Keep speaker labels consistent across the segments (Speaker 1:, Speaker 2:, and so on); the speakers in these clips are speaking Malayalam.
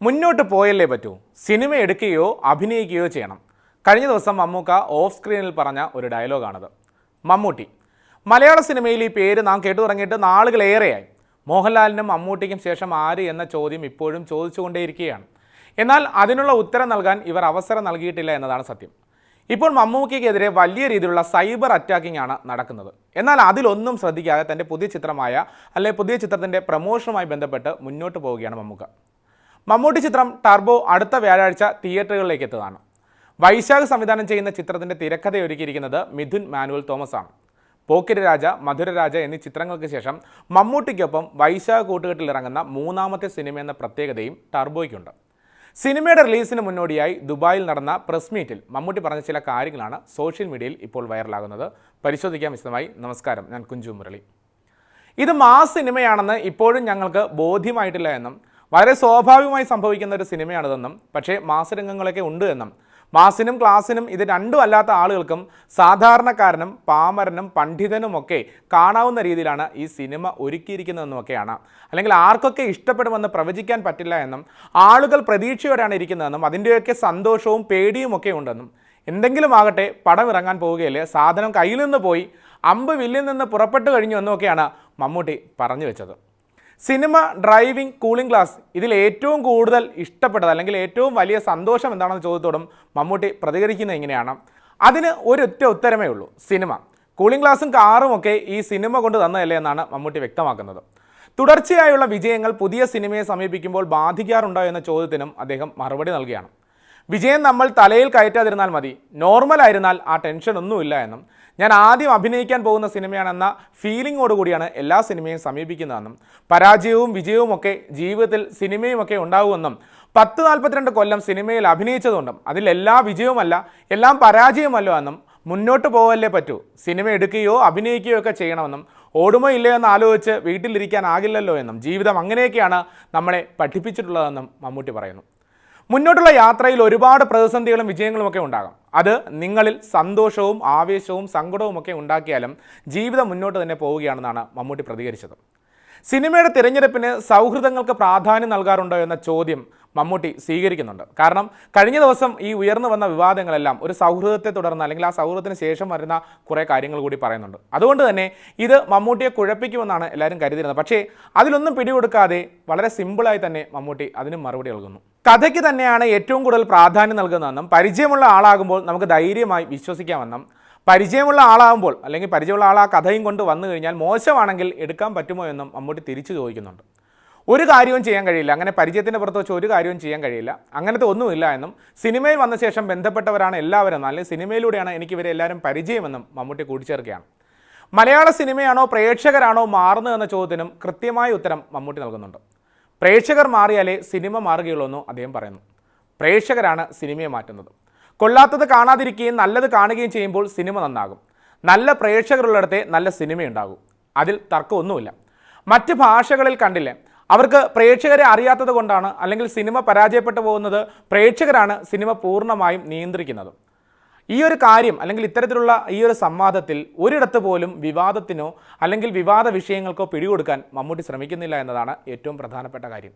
Speaker 1: മുന്നോട്ട് പോയല്ലേ പറ്റൂ? സിനിമ എടുക്കുകയോ അഭിനയിക്കുകയോ ചെയ്യണം. കഴിഞ്ഞ ദിവസം മമ്മൂക്ക ഓഫ് സ്ക്രീനിൽ പറഞ്ഞ ഒരു ഡയലോഗാണത് മമ്മൂട്ടി മലയാള സിനിമയിൽ ഈ പേര് നാം കേട്ടു തുടങ്ങിയിട്ട് നാളുകളേറെയായി മോഹൻലാലിനും മമ്മൂട്ടിക്കും ശേഷം ആര് എന്ന ചോദ്യം ഇപ്പോഴും ചോദിച്ചുകൊണ്ടേയിരിക്കുകയാണ്. എന്നാൽ അതിനുള്ള ഉത്തരം നൽകാൻ ഇവർ അവസരം നൽകിയിട്ടില്ല എന്നതാണ് സത്യം. ഇപ്പോൾ മമ്മൂക്കയ്ക്കെതിരെ വലിയ രീതിയിലുള്ള സൈബർ അറ്റാക്കിംഗ് ആണ് നടക്കുന്നത്. എന്നാൽ അതിലൊന്നും ശ്രദ്ധിക്കാതെ തന്റെ പുതിയ ചിത്രമായ അല്ലെ പുതിയ ചിത്രത്തിന്റെ പ്രമോഷനുമായി ബന്ധപ്പെട്ട് മുന്നോട്ട് പോവുകയാണ് മമ്മൂക്ക. മമ്മൂട്ടി ചിത്രം ടർബോ അടുത്ത വ്യാഴാഴ്ച തിയേറ്ററുകളിലേക്ക് എത്തുന്നതാണ്. വൈശാഖ് സംവിധാനം ചെയ്യുന്ന ചിത്രത്തിന്റെ തിരക്കഥ ഒരുക്കിയിരിക്കുന്നത് മിഥുൻ മാനുവൽ തോമസ് ആണ് പോക്കിരി രാജ മധുരരാജ എന്നീ ചിത്രങ്ങൾക്ക് ശേഷം മമ്മൂട്ടിക്കൊപ്പം വൈശാഖ് കൂട്ടുകെട്ടിൽ ഇറങ്ങുന്ന മൂന്നാമത്തെ സിനിമ എന്ന പ്രത്യേകതയും ടർബോയ്ക്കുണ്ട്. സിനിമയുടെ റിലീസിന് മുന്നോടിയായി ദുബായിൽ നടന്ന പ്രസ് മീറ്റിൽ മമ്മൂട്ടി പറഞ്ഞ ചില കാര്യങ്ങളാണ് സോഷ്യൽ മീഡിയയിൽ ഇപ്പോൾ വൈറലാകുന്നത്. പരിശോധിക്കാൻ വിശദമായി. നമസ്കാരം. ഞാൻ കുഞ്ചു മുരളി. ഇത് മാസ് സിനിമയാണെന്ന് ഇപ്പോഴും ഞങ്ങൾക്ക് ബോധ്യമായിട്ടില്ല എന്നും വളരെ സ്വാഭാവികമായി സംഭവിക്കുന്ന ഒരു സിനിമയാണിതെന്നും പക്ഷേ മാസരംഗങ്ങളൊക്കെ ഉണ്ട് എന്നും. മാസിനും ക്ലാസിനും ഇത് രണ്ടും അല്ലാത്ത ആളുകൾക്കും സാധാരണക്കാരനും പാമരനും പണ്ഡിതനുമൊക്കെ കാണാവുന്ന രീതിയിലാണ് ഈ സിനിമ ഒരുക്കിയിരിക്കുന്നതെന്നുമൊക്കെയാണ്. അല്ലെങ്കിൽ ആർക്കൊക്കെ ഇഷ്ടപ്പെടുമെന്ന് പ്രവചിക്കാൻ പറ്റില്ല എന്നും ആളുകൾ പ്രതീക്ഷയോടെയാണ് ഇരിക്കുന്നതെന്നും അതിന്റെയൊക്കെ സന്തോഷവും പേടിയുമൊക്കെ ഉണ്ടെന്നും. എന്തെങ്കിലും ആകട്ടെ പടം ഇറങ്ങാൻ പോവുകയല്ലേ സാധനം കയ്യിൽ നിന്ന് പോയി അമ്പ് വില്ലിൽ നിന്ന് പുറപ്പെട്ടു കഴിഞ്ഞു എന്നൊക്കെയാണ് മമ്മൂട്ടി പറഞ്ഞു വെച്ചത്. സിനിമ ഡ്രൈവിംഗ് കൂളിംഗ് ക്ലാസ് ഇതിൽ ഏറ്റവും കൂടുതൽ ഇഷ്ടപ്പെട്ടത് അല്ലെങ്കിൽ ഏറ്റവും വലിയ സന്തോഷം എന്താണെന്ന ചോദ്യത്തോടും മമ്മൂട്ടി പ്രതികരിക്കുന്നത് എങ്ങനെയാണ് അതിന് ഒരൊറ്റ ഉത്തരമേ ഉള്ളൂ സിനിമ. കൂളിംഗ് ക്ലാസും കാറും ഒക്കെ ഈ സിനിമ കൊണ്ട് തന്നതല്ലേ എന്നാണ് മമ്മൂട്ടി വ്യക്തമാക്കുന്നത്. തുടർച്ചയായുള്ള വിജയങ്ങൾ പുതിയ സിനിമയെ സമീപിക്കുമ്പോൾ ബാധിക്കാറുണ്ടോ എന്ന ചോദ്യത്തിനും അദ്ദേഹം മറുപടി നൽകുകയാണ്. വിജയം നമ്മൾ തലയിൽ കയറ്റാതിരുന്നാൽ മതി. നോർമൽ ആയിരുന്നാൽ ആ ടെൻഷൻ ഒന്നുമില്ല എന്നും. ഞാൻ ആദ്യം അഭിനയിക്കാൻ പോകുന്ന സിനിമയാണെന്ന ഫീലിങ്ങോട് കൂടിയാണ് എല്ലാ സിനിമയും സമീപിക്കുന്നതെന്നും. പരാജയവും വിജയവും ഒക്കെ ജീവിതത്തിൽ സിനിമയും ഒക്കെ ഉണ്ടാകുമെന്നും പത്ത് നാൽപ്പത്തിരണ്ട് കൊല്ലം സിനിമയിൽ അഭിനയിച്ചതുകൊണ്ടും അതിൽ എല്ലാ വിജയവുമല്ല എല്ലാം പരാജയമല്ലോ എന്നും മുന്നോട്ട് പോകല്ലേ പറ്റൂ. സിനിമ എടുക്കുകയോ അഭിനയിക്കുകയോ ഒക്കെ ചെയ്യണമെന്നും. ഓടുമോ ഇല്ലയോ എന്ന് ആലോചിച്ച് വീട്ടിലിരിക്കാനാകില്ലല്ലോ എന്നും. ജീവിതം അങ്ങനെയൊക്കെയാണ് നമ്മളെ പഠിപ്പിച്ചിട്ടുള്ളതെന്നും മമ്മൂട്ടി പറയുന്നു. മുന്നോട്ടുള്ള യാത്രയിൽ ഒരുപാട് പ്രതിസന്ധികളും വിജയങ്ങളും ഒക്കെ ഉണ്ടാകാം. അത് നിങ്ങളിൽ സന്തോഷവും ആവേശവും സങ്കടവും ഒക്കെ ഉണ്ടാക്കിയാലും ജീവിതം മുന്നോട്ട് തന്നെ പോവുകയാണെന്നാണ് മമ്മൂട്ടി പ്രതികരിച്ചത്. സിനിമയുടെ തിരഞ്ഞെടുപ്പിന് സൗഹൃദങ്ങൾക്ക് പ്രാധാന്യം നൽകാറുണ്ടോ എന്ന ചോദ്യം മമ്മൂട്ടി സ്വീകരിക്കുന്നുണ്ട്. കാരണം കഴിഞ്ഞ ദിവസം ഈ ഉയർന്നു വന്ന വിവാദങ്ങളെല്ലാം ഒരു സൗഹൃദത്തെ തുടർന്ന് അല്ലെങ്കിൽ ആ സൗഹൃദത്തിന് ശേഷം വരുന്ന കുറേ കാര്യങ്ങൾ കൂടി പറയുന്നുണ്ട്. അതുകൊണ്ട് തന്നെ ഇത് മമ്മൂട്ടിയെ കുഴപ്പിക്കുമെന്നാണ് എല്ലാവരും കരുതിയിരുന്നത്. പക്ഷേ അതിലൊന്നും പിടികൊടുക്കാതെ വളരെ സിമ്പിളായി തന്നെ മമ്മൂട്ടി അതിനും മറുപടി നൽകുന്നു. കഥയ്ക്ക് തന്നെയാണ് ഏറ്റവും കൂടുതൽ പ്രാധാന്യം നൽകുന്നതെന്നും പരിചയമുള്ള ആളാകുമ്പോൾ നമുക്ക് ധൈര്യമായി വിശ്വസിക്കാമെന്നും പരിചയമുള്ള ആളാകുമ്പോൾ അല്ലെങ്കിൽ പരിചയമുള്ള ആൾ ആ കഥയും കൊണ്ട് വന്നു കഴിഞ്ഞാൽ മോശമാണെങ്കിൽ എടുക്കാൻ പറ്റുമോ എന്നും മമ്മൂട്ടി തിരിച്ചു ചോദിക്കുന്നുണ്ട്. ഒരു കാര്യവും ചെയ്യാൻ കഴിയില്ല. അങ്ങനെ പരിചയത്തിന്റെ പുറത്ത് വെച്ച് ഒരു കാര്യവും ചെയ്യാൻ കഴിയില്ല. അങ്ങനത്തെ ഒന്നുമില്ല എന്നും സിനിമയിൽ വന്ന ശേഷം ബന്ധപ്പെട്ടവരാണ് എല്ലാവരും അല്ലെങ്കിൽ സിനിമയിലൂടെയാണ് എനിക്ക് ഇവരെ എല്ലാവരും പരിചയമെന്നും മമ്മൂട്ടി കൂട്ടിച്ചേർക്കുകയാണ്. മലയാള സിനിമയാണോ പ്രേക്ഷകരാണോ മാറുന്നത് എന്ന ചോദ്യത്തിനും കൃത്യമായ ഉത്തരം മമ്മൂട്ടി നൽകുന്നുണ്ട്. പ്രേക്ഷകർ മാറിയാലേ സിനിമ മാറുകയുള്ളൂ അദ്ദേഹം പറയുന്നു. പ്രേക്ഷകരാണ് സിനിമയെ മാറ്റുന്നത്. കൊള്ളാത്തത് കാണാതിരിക്കുകയും നല്ലത് കാണുകയും ചെയ്യുമ്പോൾ സിനിമ നന്നാകും. നല്ല പ്രേക്ഷകരുള്ളിടത്തെ നല്ല സിനിമയുണ്ടാകും. അതിൽ തർക്കമൊന്നുമില്ല. മറ്റ് ഭാഷകളിൽ കണ്ടില്ലേ അവർക്ക് പ്രേക്ഷകരെ അറിയാത്തത് കൊണ്ടാണ് അല്ലെങ്കിൽ സിനിമ പരാജയപ്പെട്ടു പോകുന്നത് പ്രേക്ഷകരാണ് സിനിമ പൂർണമായും നിയന്ത്രിക്കുന്നത്. ഈ ഒരു കാര്യം അല്ലെങ്കിൽ ഇത്തരത്തിലുള്ള ഈ ഒരു സംവാദത്തിൽ ഒരിടത്ത് പോലും വിവാദത്തിനോ അല്ലെങ്കിൽ വിവാദ വിഷയങ്ങൾക്കോ പിടികൊടുക്കാൻ മമ്മൂട്ടി ശ്രമിക്കുന്നില്ല എന്നതാണ് ഏറ്റവും പ്രധാനപ്പെട്ട കാര്യം.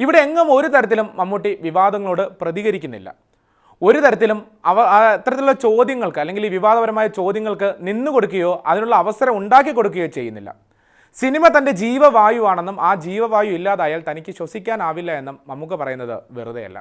Speaker 1: ഇവിടെ എങ്ങും ഒരു തരത്തിലും മമ്മൂട്ടി വിവാദങ്ങളോട് പ്രതികരിക്കുന്നില്ല. ഒരു തരത്തിലും അവ അത്തരത്തിലുള്ള ചോദ്യങ്ങൾക്ക് അല്ലെങ്കിൽ ഈ വിവാദപരമായ ചോദ്യങ്ങൾക്ക് നിന്നു കൊടുക്കുകയോ അതിനുള്ള അവസരം ഉണ്ടാക്കി കൊടുക്കുകയോ ചെയ്യുന്നില്ല. സിനിമ തന്റെ ജീവവായുവാണെന്നും ആ ജീവവായു ഇല്ലാതായാൽ തനിക്ക് ശ്വസിക്കാനാവില്ല എന്നും മമ്മൂക്ക പറയുന്നത് വെറുതെയല്ല.